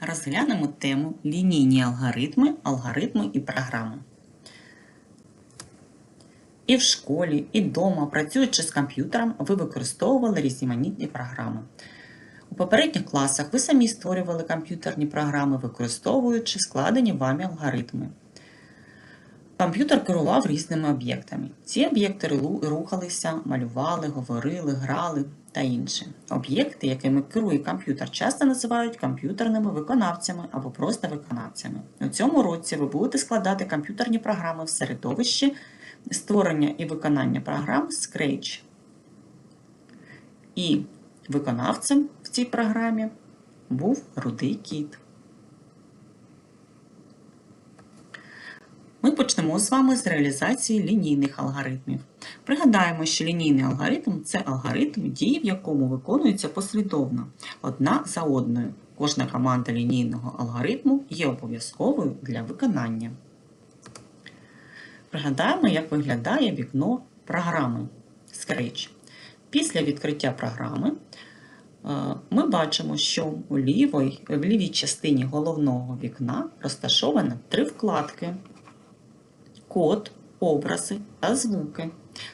Розглянемо тему лінійні алгоритми, алгоритми і програми. І в школі, і вдома, працюючи з комп'ютером, ви використовували різноманітні програми. У попередніх класах ви самі створювали комп'ютерні програми, використовуючи складені вами алгоритми. Комп'ютер керував різними об'єктами. Ці об'єкти рухалися, малювали, говорили, грали та інше. Об'єкти, якими керує комп'ютер, часто називають комп'ютерними виконавцями або просто виконавцями. У цьому році ви будете складати комп'ютерні програми в середовищі створення і виконання програм Scratch. І виконавцем в цій програмі був рудий кіт. Ми почнемо з вами з реалізації лінійних алгоритмів. Пригадаємо, що лінійний алгоритм це алгоритм, дії в якому виконуються послідовно, одна за одною. Кожна команда лінійного алгоритму є обов'язковою для виконання. Пригадаємо, як виглядає вікно програми Scratch. Після відкриття програми е, ми бачимо, що у лівій, в лівій частині головного вікна розташовано три вкладки код, образи та звуки.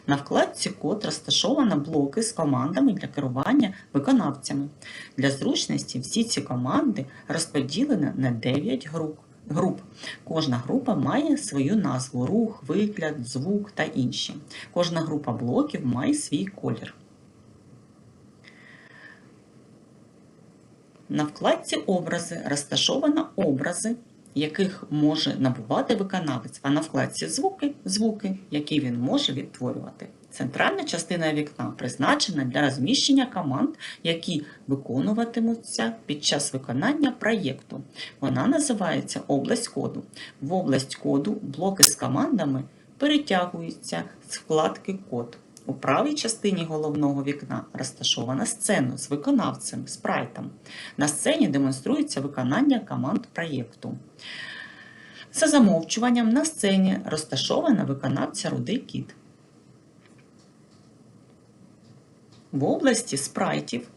На вкладці код розташовано блоки з командами для керування виконавцями. Для зручності всі ці команди розподілені на 9 груп. груп. Кожна група має свою назву рух, вигляд, звук та інші. Кожна група блоків має свій колір. На вкладці образи розташовано образи, яких може набувати виконавець, а на вкладці звуки звуки, які він може відтворювати. Центральна частина вікна призначена для розміщення команд, які виконуватимуться під час виконання проєкту. Вона називається область коду. В область коду блоки з командами перетягуються з вкладки Код. У правій частині головного вікна розташована сцена з виконавцем, спрайтом. На сцені демонструється виконання команд проєкту. За замовчуванням на сцені розташована виконавця Рудий Кіт. В області спрайтів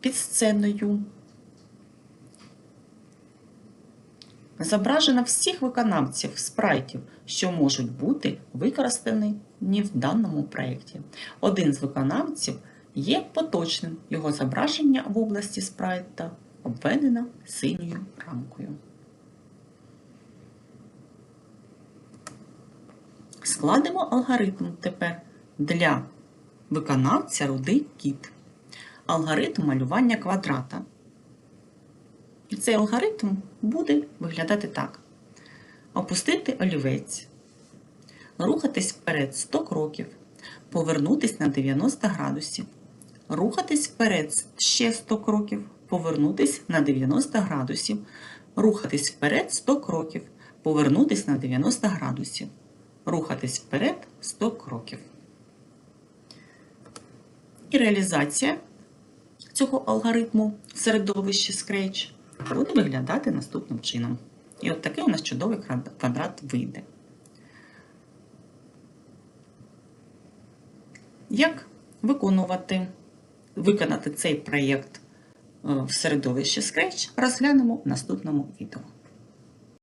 під сценою зображено всіх виконавців спрайтів, що можуть бути використані в даному проєкті. Один з виконавців є поточним. Його зображення в області спрайта обведено синьою рамкою. Складемо алгоритм тепер для виконавця рудий кіт. Алгоритм малювання квадрата. Цей алгоритм буде виглядати так: опустити олівець, рухатись вперед 100 кроків, повернутись на 90 градусів, рухатись вперед ще 100 кроків, повернутись на 90 градусів, рухатись вперед 100 кроків, повернутись на 90 градусів, рухатись вперед 100 кроків. І реалізація цього алгоритму в середовищі Scratch буде виглядати наступним чином. І от такий у нас чудовий квадрат вийде. Як виконувати, виконати цей проєкт е, в середовищі Scratch, розглянемо в наступному відео.